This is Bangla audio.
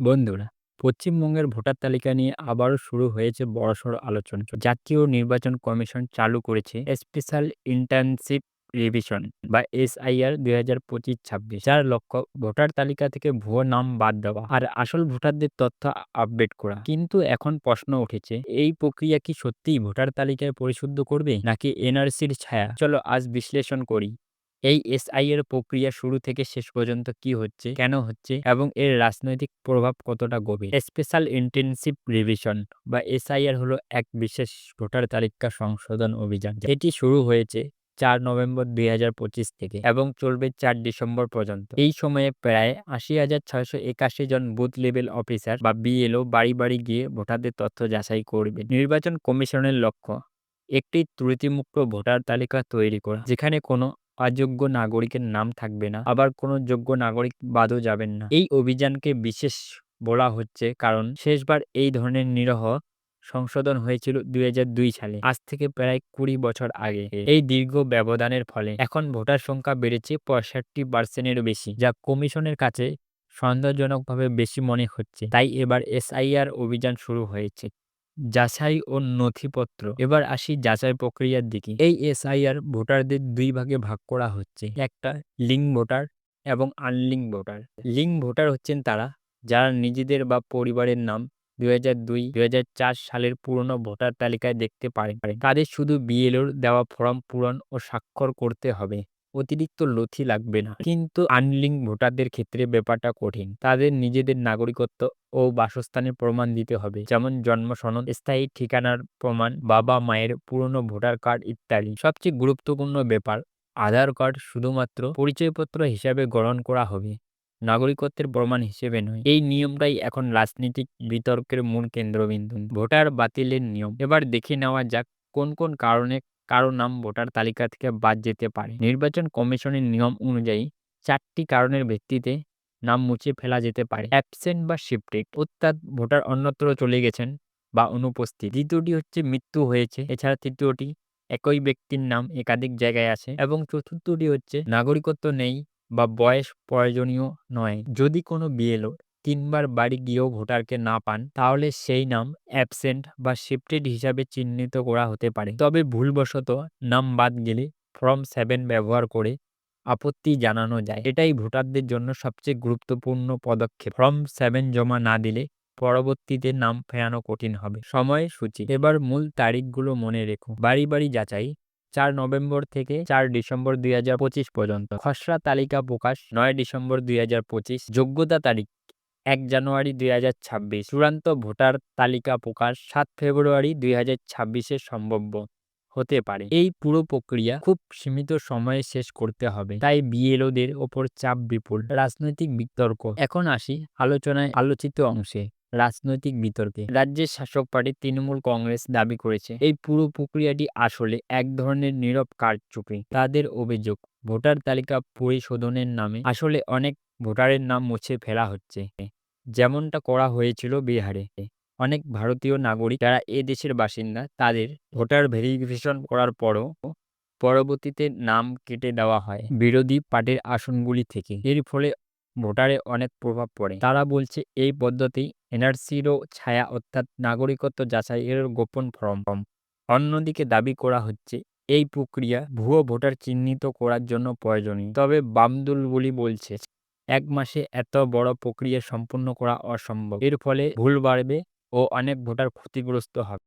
বন্ধুরা, পশ্চিমবঙ্গের ভোটার তালিকা নিয়ে আবারও শুরু হয়েছে বড়সড় আলোচনা। জাতীয় নির্বাচন কমিশন চালু করেছে স্পেশাল ইন্টার্নশিপ রিভিশন বা এসআইআর দুই হাজার পঁচিশ ছাব্বিশ, যার লক্ষ্য ভোটার তালিকা থেকে ভুয়ো নাম বাদ দেওয়া আর আসল ভোটারদের তথ্য আপডেট করা। কিন্তু এখন প্রশ্ন উঠেছে, এই প্রক্রিয়া কি সত্যিই ভোটার তালিকায় পরিশুদ্ধ করবে নাকি এনআরসির ছায়া? চলো আজ বিশ্লেষণ করি। এই এসআই এর প্রক্রিয়া শুরু থেকে শেষ পর্যন্ত কি হচ্ছে, কেন হচ্ছে এবং এর রাজনৈতিক প্রভাব কতটা গভীর? স্পেশাল ইন্টেনসিভ রিভিশন বা এসআইআর হলো এক বিশেষ ভোটার তালিকা সংশোধন অভিযান। এটি শুরু হয়েছে চার নভেম্বর দুই হাজার পঁচিশ থেকে এবং চলবে চার ডিসেম্বর পর্যন্ত। এই সময়ে প্রায় আশি হাজার ছয়শো একাশি জন বুথ লেভেল অফিসার বা বিএলও বাড়ি বাড়ি গিয়ে ভোটারদের তথ্য যাচাই করবে। নির্বাচন কমিশনের লক্ষ্য, একটি ত্রুটিমুক্ত ভোটার তালিকা তৈরি করা, যেখানে কোনো অযোগ্য নাগরিকের নাম থাকবে না। আবার কোনো যোগ্য নাগরিক বাদও যাবেন না। এই অভিযানকে বিশেষ বলা হচ্ছে কারণ শেষবার এই ধরনের নিরহ সংশোধন হয়েছিল দুই হাজার দুই সালে। আজ থেকে প্রায় কুড়ি বছর আগে। এই দীর্ঘ ব্যবধানের ফলে এখন ভোটার সংখ্যা বেড়েছে পঁয়ষট্টি পার্সেন্টেরও বেশি, যা কমিশনের কাছে সন্দেহজনকভাবে বেশি মনে হচ্ছে। তাই এবার এসআইআর অভিযান শুরু হয়েছে। যাচাই ও নথিপত্র। এবার আসি যাচাই প্রক্রিয়ার দিকে। এই এসআইআর ভোটারদের দুই ভাগে ভাগ করা হচ্ছে। একটা লিঙ্ক ভোটার এবং আনলিঙ্ক ভোটার। লিঙ্ক ভোটার হচ্ছেন তারা, যারা নিজেদের বা পরিবারের নাম দুই হাজার সালের পুরনো ভোটার তালিকায় দেখতে পারেন। তাদের শুধু বিএলওর দেওয়া ফর্ম পূরণ ও স্বাক্ষর করতে হবে। অতিরিক্ত নথি লাগবে না। কিন্তু আনলিঙ্ক ভোটারদের ক্ষেত্রে ব্যাপারটা কঠিন। তাদের নিজেদের নাগরিকত্ব ও বাসস্থানের প্রমাণ দিতে হবে। যেমন জন্ম সনদ, স্থায়ী ঠিকানার প্রমাণ, বাবা মায়ের পুরনো ভোটার কার্ড ইত্যাদি। সবচেয়ে গুরুত্বপূর্ণ ব্যাপার, আধার কার্ড শুধুমাত্র পরিচয়পত্র হিসাবে গ্রহণ করা হবে, নাগরিকত্বের প্রমাণ হিসেবে নয়। এই নিয়মটাই এখন রাজনৈতিক বিতর্কের মূল কেন্দ্রবিন্দু। ভোটার বাতিলের নিয়ম। এবার দেখে নেওয়া যাক কোন কোন কারণে কারও নাম ভোটার তালিকা থেকে বাদ যেতে পারে। নির্বাচন কমিশনের নিয়ম অনুযায়ী চারটি কারণের ভিত্তিতে নাম মুছে ফেলা যেতে পারে। অ্যাবসেন্ট বা শিফটেড, অর্থাৎ ভোটার অন্যত্র চলে গেছেন বা অনুপস্থিত। দ্বিতীয়টি হচ্ছে মৃত্যু হয়েছে, এছাড়া তৃতীয়টি একই ব্যক্তির নাম একাধিক জায়গায় আছে। এবং চতুর্থটি হচ্ছে নাগরিকত্ব নেই বা বয়স প্রয়োজনীয় নয়। যদি কোনো বিএলও তিনবার বাড়ি গিয়েও ভোটারকে না পান, তাহলে সেই নাম অ্যাবসেন্ট বা শিফটেড হিসাবে চিহ্নিত করা হতে পারে। তবে ভুলবশত নাম বাদ গেলে ফর্ম সেভেন ব্যবহার করে আপত্তি জানানো যায়। এটাই ভোটারদের জন্য সবচেয়ে গুরুত্বপূর্ণ পদক্ষেপ। ফর্ম সেভেন জমা না দিলে পরবর্তীতে নাম ফেরানো কঠিন হবে। সময়, সূচি। এবার মূল তারিখগুলো মনে রেখো। বাড়ি বাড়ি যাচাই। চার নভেম্বর থেকে চার ডিসেম্বর দুই হাজার পঁচিশ পর্যন্ত। খসড়া তালিকা প্রকাশ নয় ডিসেম্বর দুই হাজার পঁচিশ। যোগ্যতা তারিখ। এক জানুয়ারি দুই হাজার ছাব্বিশ। চূড়ান্ত ভোটার তালিকা প্রকাশ সাত ফেব্রুয়ারি দুই হাজার ছাব্বিশে সম্ভাব্য হতে পারে। এই পুরো প্রক্রিয়া খুব সীমিত সময়ে শেষ করতে হবে, তাই বিএলওদের ওপর চাপ বিপুল। রাজনৈতিক বিতর্ক। এখন আসি আলোচনায় আলোচিত অংশে, রাজনৈতিক বিতর্কে। রাজ্যের শাসক পার্টি তৃণমূল কংগ্রেস দাবি করেছে, এই পুরো প্রক্রিয়াটি আসলে এক ধরনের নীরব কারচুপি। তাদের অভিযোগ ভোটার তালিকা পরিশোধনের নামে আসলে অনেক ভোটারের নাম মুছে ফেলা হচ্ছে। যেমনটা করা হয়েছিল বিহারে। অনেক ভারতীয় নাগরিক যারা এ দেশের বাসিন্দা, তাদের ভোটার ভেরিফিকেশন করার পরও পরবর্তীতে নাম কেটে দেওয়া হয় বিরোধী পার্টির আসনগুলি থেকে। এর ফলে ভোটারে অনেক প্রভাব পড়ে। তারা বলছে, এই পদ্ধতি এনআরসিরও ছায়া, অর্থাৎ নাগরিকত্ব যাচাইয়ের গোপন ফর্ম। অন্যদিকে দাবি করা হচ্ছে এই প্রক্রিয়া ভুয়ো ভোটার চিহ্নিত করার জন্য প্রয়োজনীয়। তবে বামদুল বলি বলছে, এক মাসে এত বড় প্রক্রিয়া সম্পূর্ণ করা অসম্ভব। এর ফলে ভুল বাড়বে ও অনেক ভোটার ক্ষতিগ্রস্ত হবে।